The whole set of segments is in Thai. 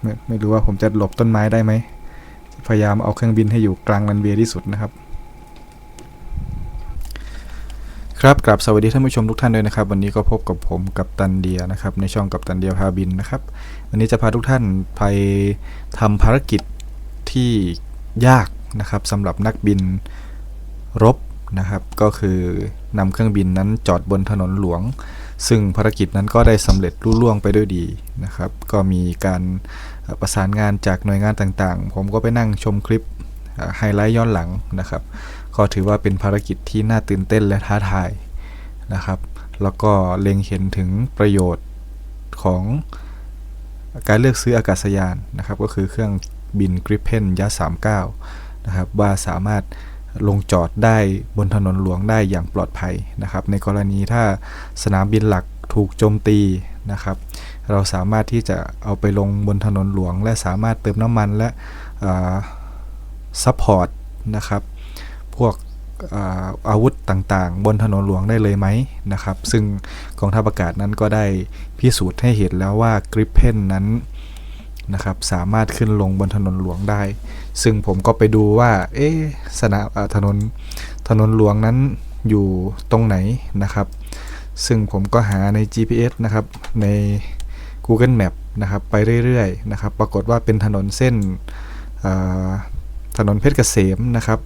ไม่ไม่รู้ว่าผมจะหลบต้นไม้ได้ไหม พยายามเอาเครื่องบินให้อยู่กลางรันเวย์ที่สุดนะครับ ครับกลับสวัสดีท่านผู้ชมทุกท่านด้วยนะครับ วันนี้ก็พบกับผมกับตันเดียนะครับ ในช่องกับตันเดียพาบินนะครับ วันนี้จะพาทุกท่านไปทำภารกิจที่ยากนะครับสำหรับนักบินรบนะครับ ก็คือนำเครื่องบินนั้นจอดบนถนนหลวง ซึ่งภารกิจนั้นก็ได้สำเร็จรุ่ล่วงไปด้วยดีนะครับ ก็มีการประสานงานจากหน่วยงานต่างๆ ผมก็ไปนั่งชมคลิปไฮไลท์ย้อนหลังนะครับก็ถือว่าเป็นภารกิจที่น่าตื่นเต้นและท้าทายนะครับ แล้วก็เล็งเห็นถึงประโยชน์ของการเลือกซื้ออากาศยานนะครับ ก็คือเครื่องบิน Gripen ยัส39 นะครับว่าสามารถ ลงจอดได้บนถนนหลวงได้อย่างปลอดภัยนะครับ ในกรณีถ้าสนามบินหลักถูกโจมตีนะครับ เราสามารถที่จะเอาไปลงบนถนนหลวง และสามารถเติมน้ำมันและซัพพอร์ตนะครับพวกอาอาวุธต่างๆ บนถนนหลวงได้เลยไหมนะครับ ซึ่งกองทัพอากาศนั้นก็ได้พิสูจน์ให้เห็นแล้วว่ากริปเพนนั้นนะครับสามารถขึ้นลงบนถนนหลวงได้ ซึ่งผมก็ไปดูว่า เอ๊สนามถนนถนนหลวงนั้นอยู่ตรงไหนนะครับ ซึ่งผมก็หาใน GPS นะครับ ใน Google Map นะครับ ไปเรื่อยๆนะครับ ปรากฏว่าเป็นถนนเส้นถนนเพชรเกษมนะครับ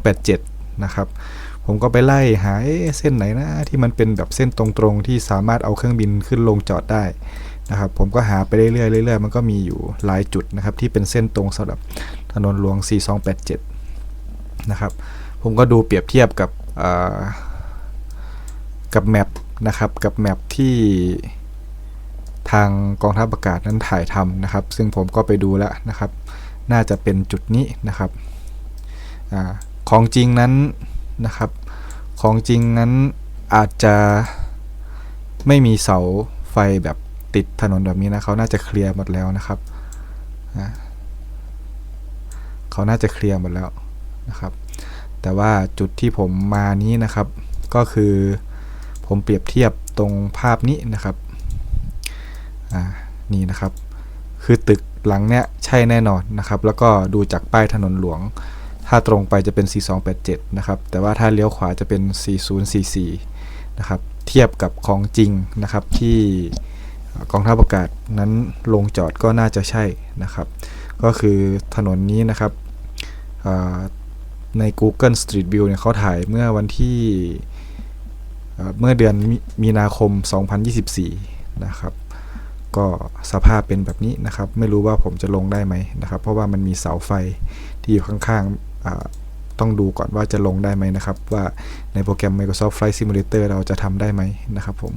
4287 นะครับ ผมก็ไปไล่หาเส้นไหนนะที่มันเป็นแบบเส้นตรงๆ ที่สามารถเอาเครื่องบินขึ้นลงจอดได้ นะครับผมก็หาไปเรื่อยๆเรื่อยๆมันก็มีอยู่หลายจุดนะครับที่เป็นเส้นตรงสำหรับถนนหลวง 4287 นะครับ ผมก็ดูเปรียบเทียบกับกับแมปนะครับกับแมปที่ทางกองทัพอากาศนั้นถ่ายทำนะครับ ซึ่งผมก็ไปดูแล้วนะครับ น่าจะเป็นจุดนี้นะครับอของจริงนั้นนะครับของจริงนั้นอาจจะไม่มีเสาไฟแบบ ติดถนนแบบนี้นะเขาน่าจะเคลียร์หมดแล้วนะครับเขาน่าจะเคลียร์หมดแล้วนะครับ แต่ว่าจุดที่ผมมานี้นะครับ ก็คือผมเปรียบเทียบตรงภาพนี้นะครับอ่านี่นะครับ คือตึกหลังเนี้ยใช่แน่นอนนะครับ แล้วก็ดูจากป้ายถนนหลวง ถ้าตรงไปจะเป็น 4287 นะครับ แต่ว่าถ้าเลี้ยวขวาจะเป็น 4044 นะครับ เทียบกับของจริงนะครับที่ กองทัพอากาศนั้นลงจอดก็น่าจะใช่นะครับ ก็คือถนนนี้นะครับใน Google Street View เนี่ยเขาถ่ายเมื่อวันที่เมื่อเดือนม,มีนาคม 2024 นะครับ ก็สภาพเป็นแบบนี้นะครับ ไม่รู้ว่าผมจะลงได้ไหมนะครับ เพราะว่ามันมีเสาไฟที่อยู่ข้างๆ ต้องดูก่อนว่าจะลงได้ไหมนะครับ ว่าในโปรแกรม Microsoft Flight Simulator เราจะทำได้ไหมนะครับผม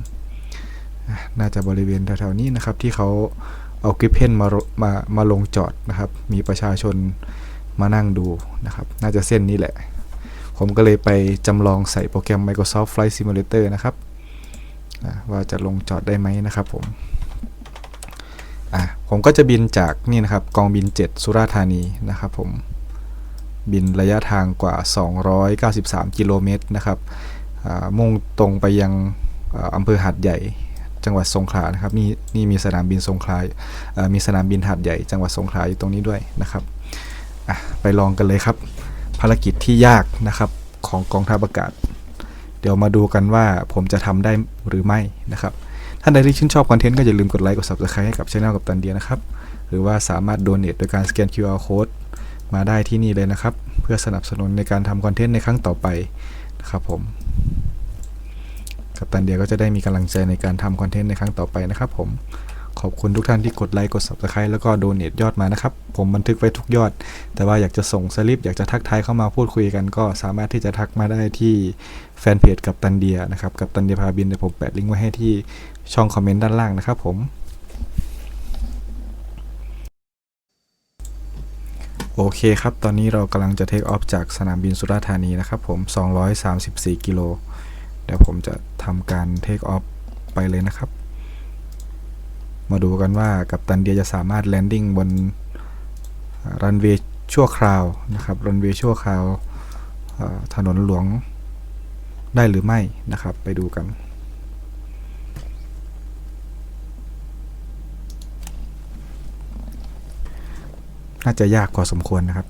น่าจะบริเวณแถวๆนี้นะครับที่เขาเอากริปเพนมาลมามาลงจอดนะครับ มีประชาชนมานั่งดูนะครับ น่าจะเส้นนี้แหละ ผมก็เลยไปจำลองใส่โปรแกรม Microsoft Flight Simulator นะครับว่าจะลงจอดได้ไหมนะครับผมอะผมก็จะบินจากนี่นะครับกองบิน 7 สุราษฎร์ธานีนะครับผมบินระยะทางกว่า 293 กิโลเมตรนะครับมุ่งตรงไปยังอำเภอหาดใหญ่ จังหวัดสงขลานะครับนี่นี่มีสนามบินสงขลามีสนามบินหาดใหญ่จังหวัดสงขลาอยู่ตรงนี้ด้วยนะครับไปลองกันเลยครับ ภารกิจที่ยากนะครับของกองทัพอากาศ เดี๋ยวมาดูกันว่าผมจะทำได้หรือไม่นะครับท่านใดที่ชื่นชอบคอนเทนต์ก็อย่าลืมกดไลค์กด subscribe ให้กับช่องกับตันเดียนะครับ หรือว่าสามารถโดเน a โดยการสแกน QR code มาได้ที่นี่เลยนะครับ เพื่อสนับสนุนในการทำคอนเทนต์ในครั้งต่อไปนะครับผม กับตันเดียก็จะได้มีกำลังใจในการทำคอนเทนต์ในครั้งต่อไปนะครับผมขอบคุณทุกท่านที่กดไลค์กด subscribe แล้วก็โดเน a ยอดมานะครับ ผมบันทึกไว้ทุกยอด แต่ว่าอยากจะส่งสลิปอยากจะทักทายเข้ามาพูดคุยกันก็สามารถที่จะทักมาได้ที่แฟนเพจกับตันเดียนะครับกับตันเดียพาบินเดี๋ยวผมแปะลิงก์ไว้ให้ที่ช่องคอมเมนต์ด้านล่างนะครับผม โอเคครับ ตอนนี้เรากำลังจะเทคออฟจากสนามบินสุราษฎร์ธานีนะครับผม 234 กิโล ดี๋ยวผมจะทำการเทคออฟไปเลยนะครับ มาดูกันว่ากับตันเดียจะสามารถแลนดิ้งบนรันเวย์ชั่วคราวนะครับรันเวย์ชั่วคราวถนนหลวงได้หรือไม่นะครับ ไปดูกัน น่าจะยากกว่าสมควรนะครับ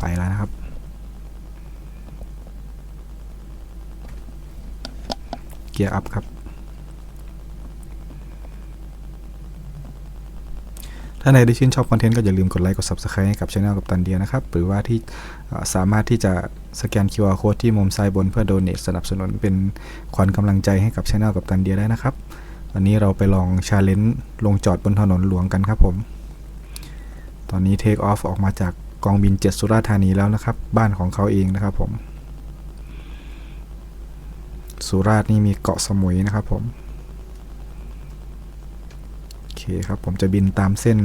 ไปแล้วนะครับ กียร์อัพครับ ถ้าในได้ชื่นชอบคอนเทนต์ก็อย่าลืมกดไลค์กด Subscribe ให้กับช่องกับตันเดียนะครับ หรือว่าที่สามารถที่จะสแกน QR Code ที่มุมซ้ายบนเพื่อโดเน a สนับสนุนเป็นขวัญกำลังใจให้กับช่องกับตันเดียได้นะครับวันนี้เราไปลองชาเลนจ์ลงจอดบนถนนหลวงกันครับผม ตอนนี้เทคออฟออกมาจากกองบิน 7 สุราธานีแล้วนะครับ บ้านของเขาเองนะครับผม สุราษฎร์นี่มีเกาะสมุยนะครับผม โอเคครับผมจะบินตามเส้น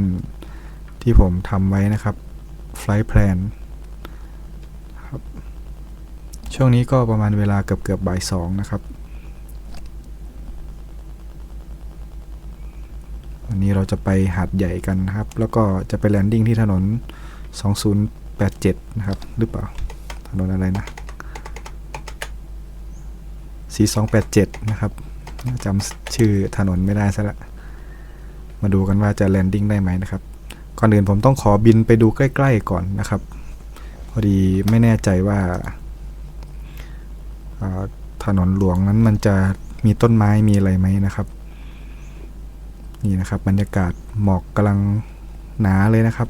ที่ผมทำไว้นะครับ Flight Plan ครับ ช่วงนี้ก็ประมาณเวลาเกือบเกือบบ่ายสองนะครับ วันนี้เราจะไปหาดใหญ่กันนะครับ แล้วก็จะไปแลนดิ้งที่ถนน 2087 นะครับ หรือเปล่า ถนนอะไรนะ 4287 นะครับจำชื่อถนนไม่ได้ซะละ มาดูกันว่าจะแลนดิ้งได้ไหมนะครับ ก่อนอื่นผมต้องขอบินไปดูใกล้ ๆ ก่อนนะครับ พอดีไม่แน่ใจว่าอ่าถนนหลวงนั้นมันจะมีต้นไม้มีอะไรไหมนะครับ นี่นะครับบรรยากาศหมอกกำลังหนาเลยนะครับ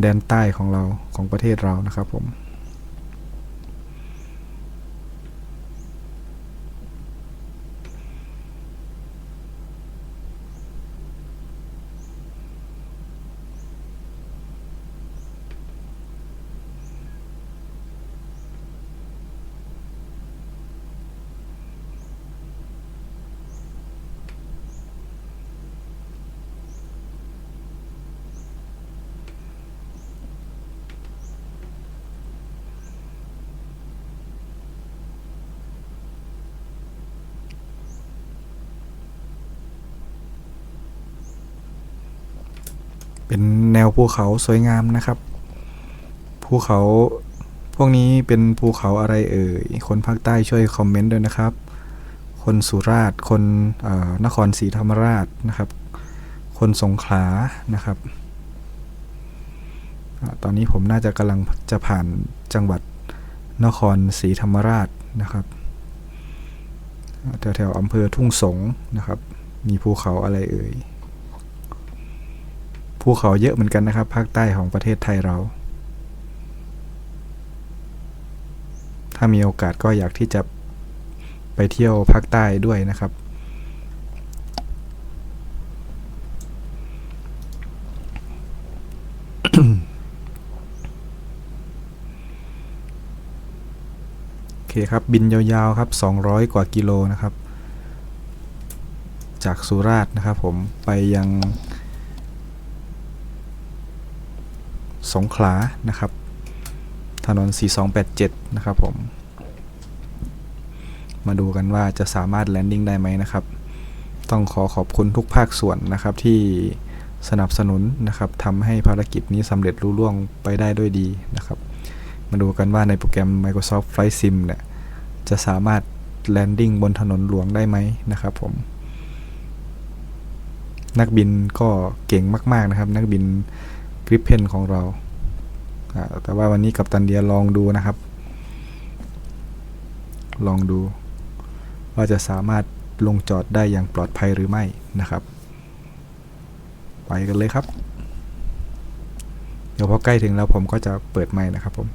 แดนใต้ของเราของประเทศเรานะครับผม เป็นแนวภูเขาสวยงามนะครับ ภูเขาพวกนี้เป็นภูเขาอะไรเอ่ย คนภาคใต้ช่วยคอมเมนต์ด้วยนะครับ คนสุราษฎร์ คนนครศรีธรรมราชนะครับ คนสงขลานะครับอตอนนี้ผมน่าจะกำลังจะผ่านจังหวัดนครศรีธรรมราชนะครับแถวๆอำเภอทุ่งสงนะครับ มีภูเขาอะไรเอ่ย ภูเขาเยอะเหมือนกันนะครับ ภาคใต้ของประเทศไทยเรา ถ้ามีโอกาสก็อยากที่จะไปเที่ยวภาคใต้ด้วยนะครับ โอเคครับ บินยาวๆครับ 200 กว่ากิโลนะครับ จากสุราษฎร์นะครับผมไปยัง สงขลานะครับถนน 4287 นะครับผม มาดูกันว่าจะสามารถแลนดิ้งได้ไหมนะครับ ต้องขอขอบคุณทุกภาคส่วนนะครับที่สนับสนุนนะครับทำให้ภารกิจนี้สำเร็จรุ่ล่วงไปได้ด้วยดีนะครับ มาดูกันว่าในโปรแกรม Microsoft Flight Sim เนี่ยจะสามารถแลนดิ้งบนถนนหลวงได้ไหมนะครับผม นักบินก็เก่งมาก ๆนะครับ นักบินกริปเพนของเราอ่า แต่ว่าวันนี้กับตันเดียลองดูนะครับ ลองดู ว่าจะสามารถลงจอดได้อย่างปลอดภัยหรือไม่นะครับ ไปกันเลยครับ เดี๋ยวพอใกล้ถึงแล้วผมก็จะเปิดไม้นะครับผม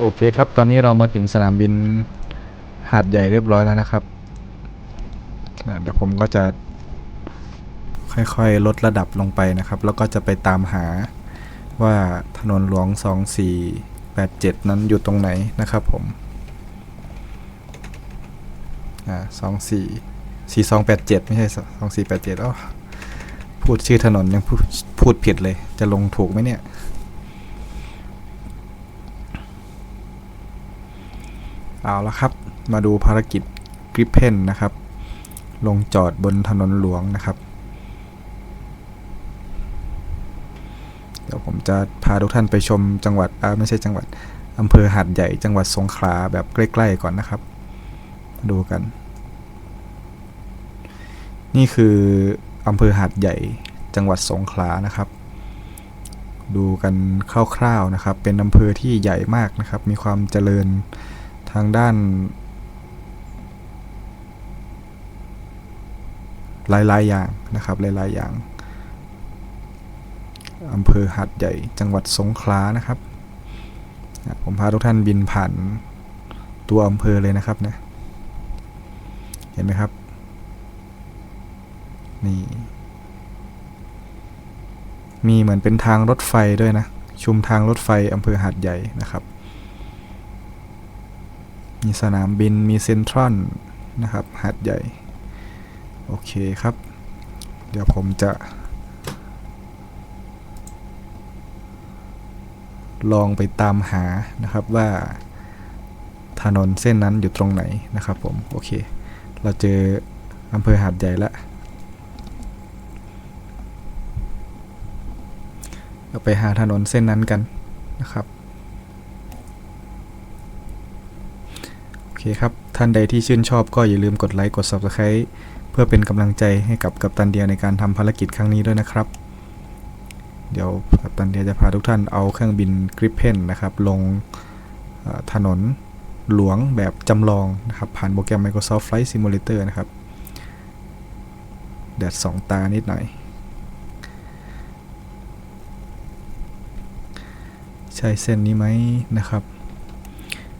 โอเคครับตอนนี้เรามาถึงสนามบินหาดใหญ่เรียบร้อยแล้วนะครับเดี๋ยวผมก็จะค่อยๆ ลดระดับลงไปนะครับ แล้วก็จะไปตามหาว่าถนนหลวง 2487 นั้นอยู่ตรงไหนนะครับผมอ่า24 4287 ไม่ใช่ 2487อ๋อพูดชื่อถนนยังพูดพูดผิดเลยจะลงถูกไหมเนี่ย เอาละครับ มาดูภารกิจกริปเพนนะครับ ลงจอดบนถนนหลวงนะครับ เดี๋ยวผมจะพาทุกท่านไปชมจังหวัดอ่าไม่ใช่จังหวัดอำเภอหาดใหญ่จังหวัดสงขลาแบบใกล้ๆก่อนนะครับ ดูกัน นี่คืออำเภอหาดใหญ่จังหวัดสงขลานะครับ ดูกันคร่าวๆนะครับ เป็นอำเภอที่ใหญ่มากนะครับ มีความเจริญางด้าน หลายๆอย่างนะครับหลายๆอย่างอำเภอหัดใหญ่จังหวัดสงขลานะครับผมพาทุกท่านบินผ่านตัวอำเภอเลยนะครับนะเห็นไหมครับ นี่ มีเหมือนเป็นทางรถไฟด้วยนะ ชุมทางรถไฟอำเภอหัดใหญ่นะครับ มีสนามบินมีเซ็นทรัลนะครับหาดใหญ่ โอเคครับ เดี๋ยวผมจะ ลองไปตามหานะครับว่าถนนเส้นนั้นอยู่ตรงไหนนะครับผม โอเค เราเจออำเภอหาดใหญ่แล้วเราไปหาถนนเส้นนั้นกันนะครับ โอเคครับ ท่านใดที่ชื่นชอบก็อย่าลืมกดไลค์กด Subscribe เพื่อเป็นกำลังใจให้กับกัปตันเดียในการทำภารกิจครั้งนี้ด้วยนะครับ เดี๋ยวกัปตันเดียจะพาทุกท่านเอาเครื่องบินกริปเพนนะครับ ลงถนนหลวงแบบจำลองนะครับ ผ่านโปรแกรม Microsoft Flight Simulator นะครับแดดสองตานิดหน่อย ใช่เส้นนี้ไหมนะครับ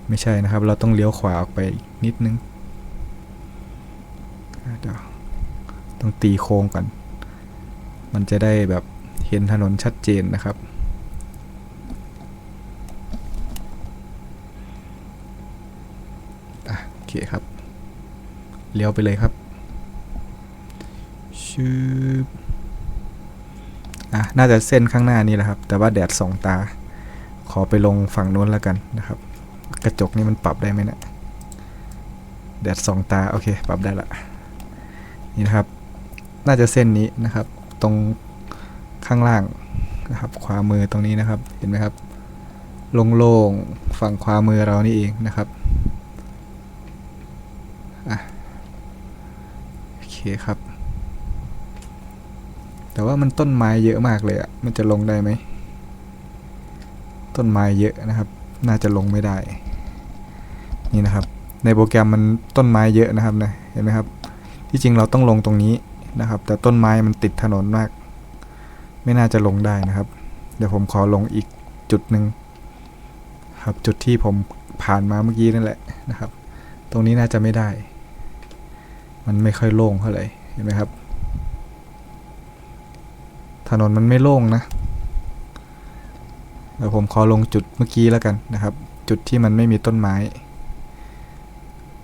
ไม่ใช่นะครับ เราต้องเลี้ยวขวาออกไปนิดนึงเดี๋ยวต้องตีโค้งก่อน มันจะได้แบบเห็นถนนชัดเจนนะครับอะโอเคครับ เลี้ยวไปเลยครับชืบอะ น่าจะเส้นข้างหน้านี่แหละครับ แต่ว่าแดดสองตา ขอไปลงฝั่งนู้นแล้วกันนะครับ กระจกนี่มันปรับได้ไหมเนะี่ยแดดสองตา โอเค ปรับได้ละนี่นะครับ น่าจะเส้นนี้นะครับ ตรงข้างล่างนะครับ ขวามือตรงนี้นะครับ เห็นไหมครับโล่งๆฝั่งขวามือเรานี่เองนะครับอโอเคครับ แต่ว่ามันต้นไม้เยอะมากเลยอะมันจะลงได้ไหม ต้นไม้เยอะนะครับ น่าจะลงไม่ได้ นี่นะครับ ในโปรแกรมมันต้นไม้เยอะนะครับนะเห็นไหมครับ ที่จริงเราต้องลงตรงนี้นะครับ แต่ต้นไม้มันติดถนนมาก ไม่น่าจะลงได้นะครับ เดี๋ยวผมขอลงอีกจุดหนึ่งครับจุดที่ผมผ่านมาเมื่อกี้นั่นแหละนะครับ ตรงนี้น่าจะไม่ได้ มันไม่ค่อยโล่งเท่าไหร่เห็นไหมครับ ถนนมันไม่โล่งนะ เดี๋ยวผมขอลงจุดเมื่อกี้แล้วกันนะครับ จุดที่มันไม่มีต้นไม้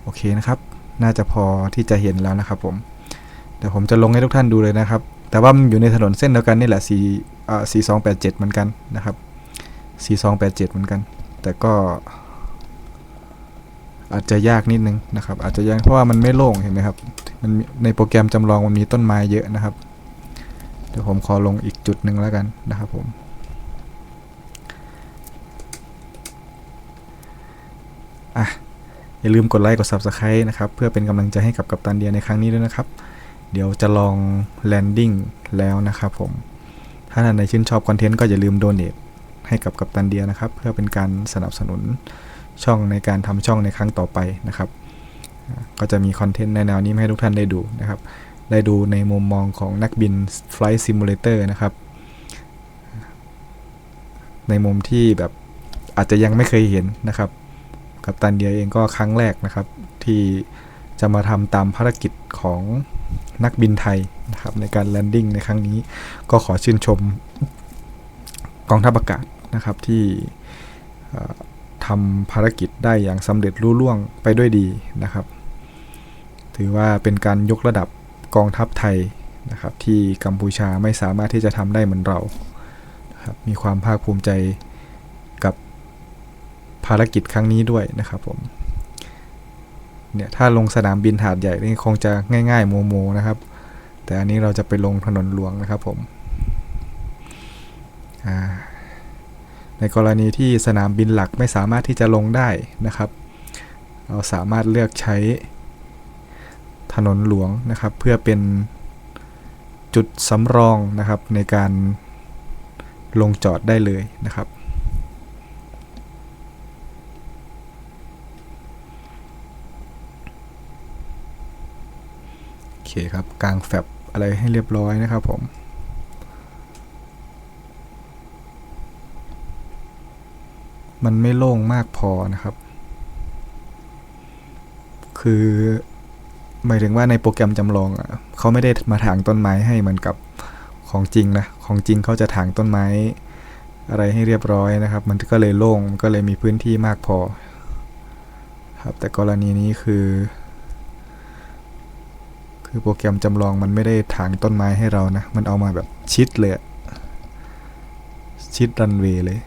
โอเคนะครับ น่าจะพอที่จะเห็นแล้วนะครับ ผมเดี๋ยวผมจะลงให้ทุกท่านดูเลยนะครับ แต่ว่ามันอยู่ในถนนเส้นเดียวกันนี่แหละ4อ่า4287เหมือนกันนะครับ4287เหมือนกัน แต่ก็อาจจะยากนิดนึงนะครับ อาจจะยากเพราะว่ามันไม่โล่งเห็นไหมครับมันในโปรแกรมจำลองมันมีต้นไม้เยอะนะครับ เดี๋ยวผมขอลงอีกจุดหนึ่งแล้วกันนะครับผม อะอย่าลืมกดไลค์กด Subscribe นะครับ เพื่อเป็นกำลังใจให้กับกัปตันเดียในครั้งนี้ด้วยนะครับ เดี๋ยวจะลองแลนดิ้งแล้วนะครับผม ถ้าท่านใดชื่นชอบคอนเทนต์ก็อย่าลืมโดเน a ให้กับกัปตันเดียนะครับ เพื่อเป็นการสนับสนุนช่องในการทำช่องในครั้งต่อไปนะครับ ก็จะมีคอนเทนต์ในแนวนี้ให้ทุกท่านได้ดูนะครับ ได้ดูในมุมมองของนักบิน Flight Simulator นะครับ ในมุมที่แบบอาจจะยังไม่เคยเห็นนะครับ กับตันเดียเองก็ครั้งแรกนะครับ ที่จะมาทำตามภารกิจของนักบินไทยนะครับในการแลนดิ้งในครั้งนี้ก็ขอชื่นชมกองทัพอากาศนะครับที่ทำภารกิจได้อย่างสำเร็จรุ่ล่วงไปด้วยดีนะครับ ถือว่าเป็นการยกระดับกองทัพไทยนะครับที่กัมพูชาไม่สามารถที่จะทำได้เหมือนเรานะครับมีความภาคภูมิใจารกิจครั้งนี้ด้วยนะครับผมเนี่ยถ้าลงสนามบินหาดใหญ่นี่คงจะง่ายๆโมโมนะครับ แต่อันนี้เราจะไปลงถนนหลวงนะครับผมในกรณีที่สนามบินหลักไม่สามารถที่จะลงได้นะครับ เราสามารถเลือกใช้ถนนหลวงนะครับ เพื่อเป็นจุดสำรองนะครับในการลงจอดได้เลยนะครับ เคครับกลางแฟบอะไรให้เรียบร้อยนะครับผมมันไม่โล่งมากพอนะครับ คือหมายถึงว่าในโปรแกรมจำลองอะเขาไม่ได้มาถางต้นไม้ให้เหมือนกับของจริงนะ ของจริงเขาจะถางต้นไม้ อะไรให้เรียบร้อยนะครับ มันก็เลยโล่ง ก็เลยมีพื้นที่มากพอ ครับ แต่กรณีนี้คือ คือโปรแกรมจำลองมันไม่ได้ถางต้นไม้ให้เรานะ มันเอามาแบบชิดเลย ชิดรันเวย์เลย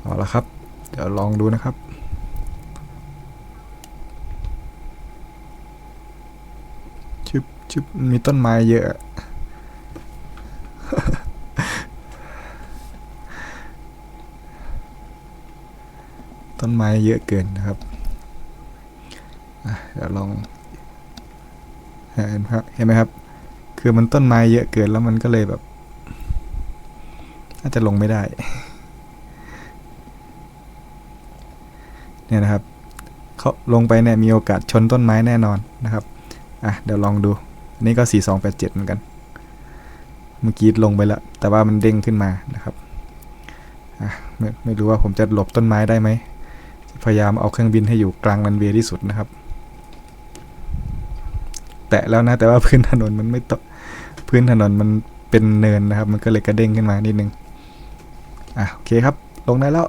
เอาละครับ เดี๋ยวลองดูนะครับชึบชึบมีต้นไม้เยอะต้นไม้เยอะเกินนะครับ เดี๋ยวลองเห็นครับเห็นไหมครับ คือมันต้นไม้เยอะเกินแล้วมันก็เลยแบบน่าจะลงไม่ได้ เนี่ยนะครับเขาลงไปเนี่ยมีโอกาสชนต้นไม้แน่นอนนะครับอะเดี๋ยวลองดูอันนี้ก็4287เหมือนกัน เมื่อกี้ลงไปแล้ว แต่ว่ามันเด้งขึ้นมานะครับอะไม่ไม่รู้ว่าผมจะหลบต้นไม้ได้ไหมพยายามเอาเครื่องบินให้อยู่กลางรันเวย์ที่สุดนะครับ แตะแล้วนะ แต่ว่าพื้นถนนมันไม่ตพื้นถนนมันเป็นเนินนะครับ มันก็เลยกระเด้งขึ้นมานิดนึงอะโอเคครับ ลงได้แล้ว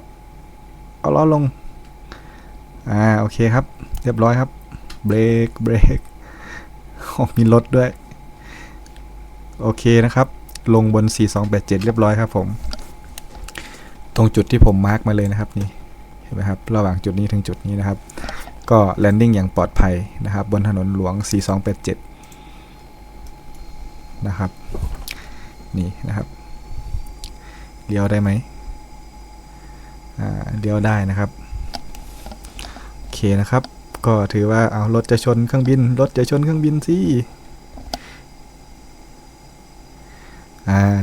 เอาล้อลง อ่าโอเคครับ เรียบร้อยครับ เบรกเบรกโอ้มีรถด้วย โอเคนะครับ ลงบน 4287 เรียบร้อยครับผม ตรงจุดที่ผมมาร์กมาเลยนะครับนี่เห็นไหมครับ ระหว่างจุดนี้ถึงจุดนี้นะครับ ก็แลนดิ้งอย่างปลอดภัยนะครับบนถนนหลวง 4287 นะครับ นี่นะครับเลี้ยวได้ไหมเลี้ยวได้นะครับ โอเคนะครับ ก็ถือว่าเอารถจะชนเครื่องบิน รถจะชนเครื่องบินสิ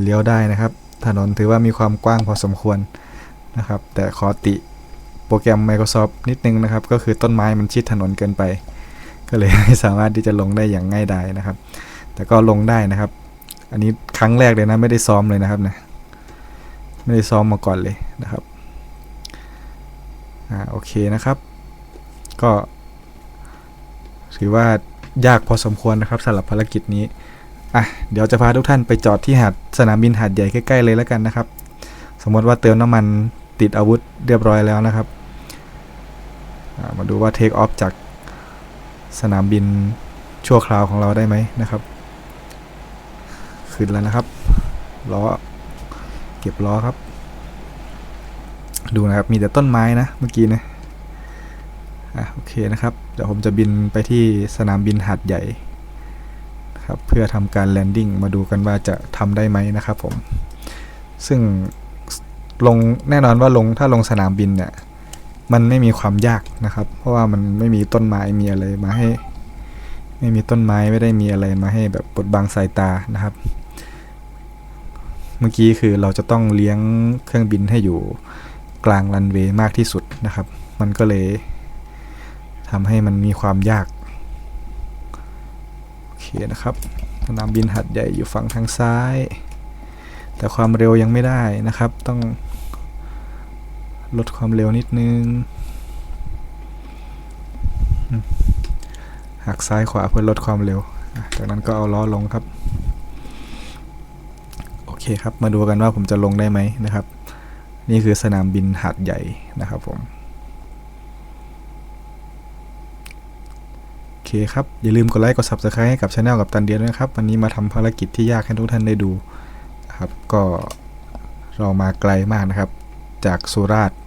เลี้ยวได้นะครับ ถนนถือว่ามีความกว้างพอสมควรนะครับ แต่ขอติ โปรแกรม Microsoft นิดนึงนะครับ ก็คือต้นไม้มันชิดถนนเกินไป ก็เลยไม่สามารถที่จะลงได้อย่างง่ายดายนะครับ แต่ก็ลงได้นะครับ อันนี้ครั้งแรกเลยนะไม่ได้ซ้อมเลยนะครับนะไม่ได้ซ้อมมาก่อนเลยนะครับอ่าโอเคนะครับ ก็ถือว่ายากพอสมควรนะครับสำหรับภารกิจนี้อะเดี๋ยวจะพาทุกท่านไปจอดที่หาดสนามบินหาดใหญ่ใกล้ๆเลยแล้วกันนะครับ สมมติว่าเติมน้ำมันติดอาวุธเรียบร้อยแล้วนะครับ มาดูว่าเทคออฟจากสนามบินชั่วคราวของเราได้ไหมนะครับ ขึ้นแล้วนะครับล้อเก็บล้อครับ ดูนะครับมีแต่ต้นไม้นะเมื่อกี้นะอะโอเคนะครับเดี๋ยวผมจะบินไปที่สนามบินหาดใหญ่ครับเพื่อทำการแลนดิ้งมาดูกันว่าจะทำได้ไหมนะครับผม ซึ่งลงแน่นอนว่าลงถ้าลงสนามบินเนี่ย มันไม่มีความยากนะครับ เพราะว่ามันไม่มีต้นไม้มีอะไรมาให้ ไม่มีต้นไม้ไม่ได้มีอะไรมาให้แบบบดบังสายตานะครับ เมื่อกี้คือเราจะต้องเลี้ยงเครื่องบินให้อยู่กลางรันเวย์มากที่สุดนะครับ มันก็เลยทำให้มันมีความยาก โอเคนะครับสนามบินหัดใหญ่อยู่ฝั่งทางซ้าย แต่ความเร็วยังไม่ได้นะครับ ต้อง ลดความเร็วนิดนึง หักซ้ายขวาเพื่อลดความเร็ว จากนั้นก็เอาล้อลงครับ โอเคครับ มาดูกันว่าผมจะลงได้ไหมนะครับ นี่คือสนามบินหาดใหญ่นะครับผม โอเคครับ อย่าลืมกดไลค์ กด subscribe ให้กับช anel กับตันเดียด้วยนะครับ วันนี้มาทำภารกิจที่ยากให้ทุกท่านได้ดูนะครับ ก็เรามาไกลมากนะครับ จากสุราษฎร์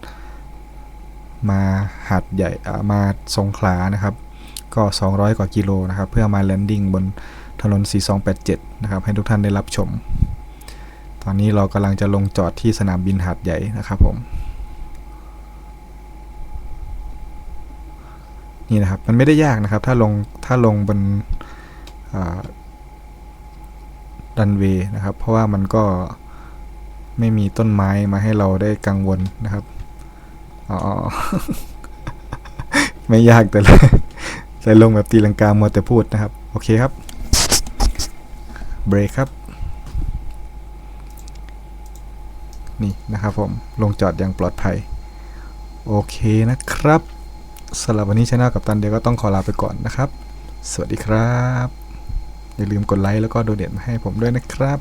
มาหาดใหญ่อ่ามาสงขลานะครับ ก็ 200 กว่ากิโลนะครับ เพื่อมาแลนดิ้งบนถนน 4287 นะครับ ให้ทุกท่านได้รับชม ตอนนี้เรากำลังจะลงจอดที่สนามบินหาดใหญ่นะครับผม นี่นะครับ มันไม่ได้ยากนะครับ ถ้าลง ถ้าลงบนรันเวย์นะครับ เพราะว่ามันก็ไม่มีต้นไม้มาให้เราได้กังวลนะครับ อ๋อ ไม่ยากแต่เลยใส่ลงแบบตีลังกามัวแต่พูดนะครับ โอเคครับ เบรกครับ นี่นะครับผม ลงจอดอย่างปลอดภัย โอเคนะครับสำหรับวันนี้ช anel กับตันเดียวก็ต้องขอลาไปก่อนนะครับ สวัสดีครับ อย่าลืมกดไลค์แล้วก็โดเนทมาให้ผมด้วยนะครับ